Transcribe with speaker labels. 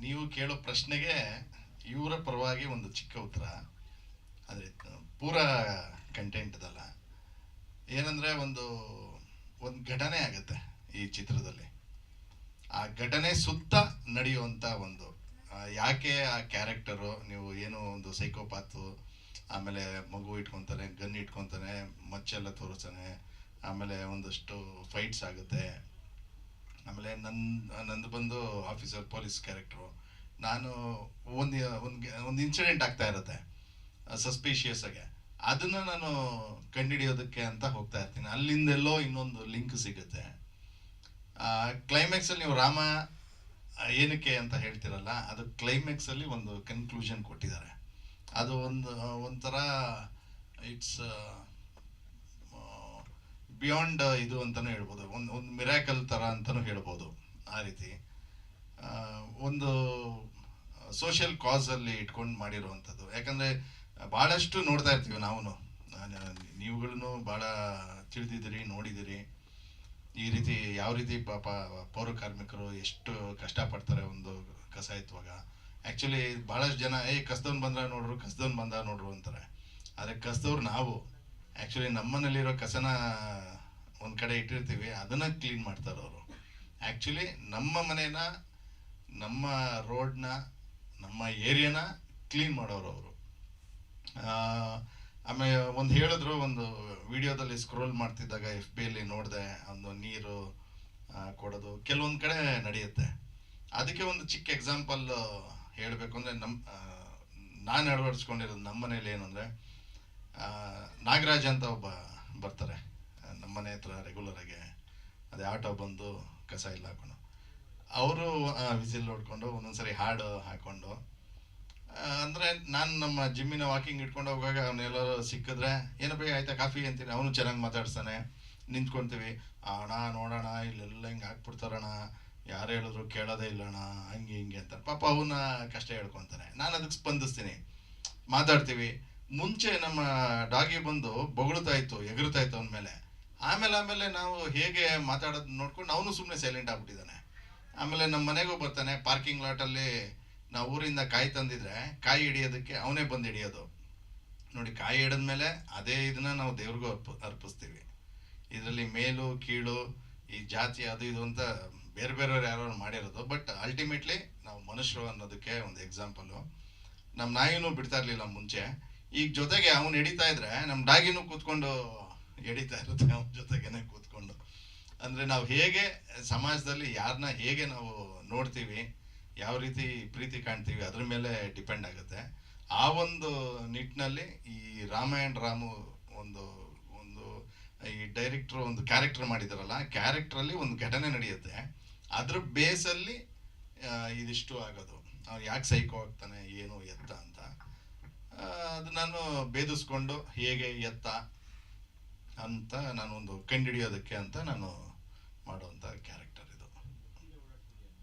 Speaker 1: ನೀವು ಕೇಳೋ ಪ್ರಶ್ನೆಗೆ ಇವರ ಪರವಾಗಿ ಒಂದು ಚಿಕ್ಕ ಉತ್ತರ. ಆದರೆ ಪೂರ ಕಂಟೆಂಟ್ದಲ್ಲ ಏನಂದರೆ, ಒಂದು ಒಂದು ಘಟನೆ ಆಗುತ್ತೆ ಈ ಚಿತ್ರದಲ್ಲಿ. ಆ ಘಟನೆ ಸುತ್ತ ನಡೆಯುವಂಥ ಒಂದು ಯಾಕೆ ಆ ಕ್ಯಾರೆಕ್ಟರು ನೀವು ಏನೋ ಒಂದು ಸೈಕೋಪಾತು ಆಮೇಲೆ ಮಗು ಇಟ್ಕೊತಾನೆ, ಗನ್ ಇಟ್ಕೊತಾನೆ, ಮಚ್ಚೆಲ್ಲ ತೋರಿಸ್ತಾನೆ, ಆಮೇಲೆ ಒಂದಷ್ಟು ಫೈಟ್ಸ್ ಆಗುತ್ತೆ ಆಮೇಲೆ ನನ್ನ ನಂದು ಬಂದು ಆಫೀಸರ್ ಪೊಲೀಸ್ ಕ್ಯಾರೆಕ್ಟ್ರು ನಾನು ಒಂದು ಒಂದು ಇನ್ಸಿಡೆಂಟ್ ಆಗ್ತಾ ಇರುತ್ತೆ ಸಸ್ಪಿಷಿಯಸ್ ಆಗಿ. ಅದನ್ನ ನಾನು ಕಂಡುಹಿಡಿಯೋದಕ್ಕೆ ಅಂತ ಹೋಗ್ತಾ ಇರ್ತೀನಿ. ಅಲ್ಲಿಂದೆಲ್ಲೋ ಇನ್ನೊಂದು ಲಿಂಕ್ ಸಿಗುತ್ತೆ. ಕ್ಲೈಮ್ಯಾಕ್ಸ್ ಅಲ್ಲಿ ನೀವು ರಾಮ, ಏನಕ್ಕೆ ಅಂತ ಹೇಳ್ತಿರಲ್ಲ, ಅದು ಕ್ಲೈಮ್ಯಾಕ್ಸ್ ಅಲ್ಲಿ ಒಂದು ಕನ್ಕ್ಲೂಷನ್ ಕೊಟ್ಟಿದ್ದಾರೆ. ಅದು ಒಂದು, ಒಂಥರ ಇಟ್ಸ್ ಬಿಯಾಂಡ್ ಇದು ಅಂತಾನು ಹೇಳ್ಬೋದು. ಒಂದು ಒಂದು ಮಿರಾಕಲ್ ಥರ ಅಂತಾನು ಹೇಳ್ಬೋದು ಆ ರೀತಿ. ಒಂದು ಸೋಷಿಯಲ್ ಕಾಸಲ್ಲಿ ಇಟ್ಕೊಂಡು ಮಾಡಿರುವಂಥದ್ದು. ಯಾಕಂದರೆ ಭಾಳಷ್ಟು ನೋಡ್ತಾ ಇರ್ತೀವಿ ನಾವು ನೀವುಗಳನ್ನು ಭಾಳ ತಿಳಿದಿದ್ದೀರಿ ನೋಡಿದಿರಿ ಈ ರೀತಿ ಯಾವ ರೀತಿ ಪಾಪ ಪೌರ ಕಾರ್ಮಿಕರು ಎಷ್ಟು ಕಷ್ಟಪಡ್ತಾರೆ ಒಂದು ಕಸ ಎತ್ತುವಾಗ ಆ್ಯಕ್ಚುಲಿ ಭಾಳಷ್ಟು ಜನ, ಏ, ಕಸ್ದವ್ನು ಬಂದ್ರ ನೋಡ್ರು, ಕಸ್ದವ್ನು ಬಂದ ನೋಡ್ರು ಅಂತಾರೆ. ಆದರೆ ಕಸ್ದವ್ರು ನಾವು. ಆಕ್ಚುಲಿ ನಮ್ಮನೇಲಿರೋ ಕಸನ ಒಂದು ಕಡೆ ಇಟ್ಟಿರ್ತೀವಿ ಅದನ್ನ ಕ್ಲೀನ್ ಮಾಡ್ತಾರೆ ಅವರು. ಆಕ್ಚುಲಿ ನಮ್ಮ ಮನೇನ ನಮ್ಮ ರೋಡ್ನ ನಮ್ಮ ಏರಿಯಾನ ಕ್ಲೀನ್ ಮಾಡೋರು ಅವರು. ಆಮೇಲೆ ಒಂದು ಹೇಳಿದ್ರು ಒಂದು ವಿಡಿಯೋದಲ್ಲಿ ಸ್ಕ್ರೋಲ್ ಮಾಡ್ತಿದ್ದಾಗ ಎಫ್ ಬಿ ಅಲ್ಲಿ ನೋಡಿದೆ ಒಂದು ನೀರು ಕೊಡೋದು ಕೆಲವೊಂದು ಕಡೆ ನಡೆಯುತ್ತೆ. ಅದಕ್ಕೆ ಒಂದು ಚಿಕ್ಕ ಎಕ್ಸಾಂಪಲ್ ಹೇಳಬೇಕು ಅಂದ್ರೆ ನಮ್ಮ ನಾನು ಅಳವಡಿಸ್ಕೊಂಡಿರೋದು ನಮ್ಮ ಮನೇಲಿ ಏನಂದ್ರೆ ಆ, ನಾಗರಾಜ್ ಅಂತ ಒಬ್ಬ ಬರ್ತಾರೆ. ನಮ್ಮ ಮನೆ ಹತ್ರ ರೆಗ್ಯುಲರ್ ಆಗಿ ಅದೇ ಆಟೋ ಬಂದು ಕಸ ಇಲ್ಲ ಹಾಕೊಂಡು. ಅವರು ವಿಸಿಲ್ ನೋಡಿಕೊಂಡು ಒಂದೊಂದ್ಸರಿ ಹಾಡು ಹಾಕೊಂಡು. ಅಂದರೆ ನಾನು ನಮ್ಮ ಜಿಮ್ಮಿನ ವಾಕಿಂಗ್ ಇಟ್ಕೊಂಡು ಹೋಗುವಾಗ ಅವನ್ನೆಲ್ಲರೂ ಸಿಕ್ಕಿದ್ರೆ ಏನಪ್ಪ ಆಯ್ತಾ ಕಾಫಿ? ಅಂತೀನಿ. ಅವನು ಚೆನ್ನಾಗಿ ಮಾತಾಡ್ಸ್ತಾನೆ. ನಿಂತ್ಕೊಂತೀವಿ. ಅಣ್ಣ ನೋಡೋಣ ಇಲ್ಲೆಲ್ಲ ಹಿಂಗೆ ಹಾಕ್ಬಿಡ್ತಾರಣ ಯಾರು ಹೇಳಿದ್ರು ಕೇಳೋದೇ ಇಲ್ಲಣ್ಣ. ಹಂಗೆ ಹಿಂಗೆ ಅಂತ ಪಾಪ ಅವನ ಕಷ್ಟ ಹೇಳ್ಕೊತಾನೆ. ನಾನು ಅದಕ್ಕೆ ಸ್ಪಂದಿಸ್ತೀನಿ. ಮಾತಾಡ್ತೀವಿ. ಮುಂಚೆ ನಮ್ಮ ಡಾಗಿ ಬಂದು ಬೊಗಳ್ತಾ ಇತ್ತು ಎಗರುತ್ತಾ ಇತ್ತು ಅವನ ಮೇಲೆ. ಆಮೇಲೆ ಆಮೇಲೆ ನಾವು ಹೇಗೆ ಮಾತಾಡೋದು ನೋಡ್ಕೊಂಡು ಅವನು ಸುಮ್ಮನೆ ಸೈಲೆಂಟ್ ಆಗ್ಬಿಟ್ಟಿದ್ದಾನೆ. ಆಮೇಲೆ ನಮ್ಮ ಮನೆಗೂ ಬರ್ತಾನೆ ಪಾರ್ಕಿಂಗ್ ಲಾಟಲ್ಲಿ ನಾವು ಊರಿಂದ ಕಾಯಿ ತಂದಿದ್ರೆ, ಕಾಯಿ ಹಿಡಿಯೋದಕ್ಕೆ ಅವನೇ ಬಂದು ಹಿಡಿಯೋದು. ನೋಡಿ, ಕಾಯಿ ಹಿಡಿದ್ಮೇಲೆ ಅದೇ ಇದನ್ನ ನಾವು ದೇವ್ರಿಗೂ ಅರ್ಪ, ಅರ್ಪಿಸ್ತೀವಿ. ಇದರಲ್ಲಿ ಮೇಲು, ಕೀಳು, ಈ ಜಾತಿ ಅದು ಇದು ಅಂತ ಬೇರೆ ಬೇರೆಯವ್ರು ಯಾರೋ ಮಾಡಿರೋದು. ಬಟ್ ಅಲ್ಟಿಮೇಟ್ಲಿ ನಾವು ಮನುಷ್ಯರು ಅನ್ನೋದಕ್ಕೆ ಒಂದು ಎಕ್ಸಾಂಪಲು ನಮ್ಮ ನಾಯಿನೂ ಬಿಡ್ತಾ ಇರಲಿಲ್ಲ ಮುಂಚೆ. ಈಗ ಜೊತೆಗೆ ಅವ್ನು ಎಡಿತಾ ಇದ್ರೆ ನಮ್ಮ ಡಾಗಿನೂ ಕೂತ್ಕೊಂಡು ಎಡಿತಾ ಇರುತ್ತೆ ಅವನ ಜೊತೆಗೇನೆ ಕೂತ್ಕೊಂಡು. ಅಂದ್ರೆ ನಾವು ಹೇಗೆ ಸಮಾಜದಲ್ಲಿ ಯಾರನ್ನ ಹೇಗೆ ನಾವು ನೋಡ್ತೀವಿ, ಯಾವ ರೀತಿ ಪ್ರೀತಿ ಕಾಣ್ತೀವಿ ಅದ್ರ ಮೇಲೆ ಡಿಪೆಂಡ್ ಆಗುತ್ತೆ. ಆ ಒಂದು ನಿಟ್ಟಿನಲ್ಲಿ ಈ ರಾಮಾಯಣ ರಾಮು ಒಂದು ಒಂದು ಈ ಡೈರೆಕ್ಟರ್ ಒಂದು ಕ್ಯಾರೆಕ್ಟರ್ ಮಾಡಿದಾರಲ್ಲ ಕ್ಯಾರೆಕ್ಟ್ರಲ್ಲಿ ಒಂದು ಘಟನೆ ನಡೆಯುತ್ತೆ. ಅದ್ರ ಬೇಸಲ್ಲಿ ಇದಿಷ್ಟು ಆಗೋದು. ಅವ್ನು ಯಾಕೆ ಸೈಕೋ ಆಗ್ತಾನೆ, ಏನು ಎತ್ತ ಅಂತ. ಅದು ನಾನು ಭೇದಿಸ್ಕೊಂಡು ಹೇಗೆ ಎತ್ತ ಅಂತ ನಾನು ಒಂದು ಅಂತ ನಾನು ಮಾಡುವಂತ ಕ್ಯಾರೆಕ್ಟರ್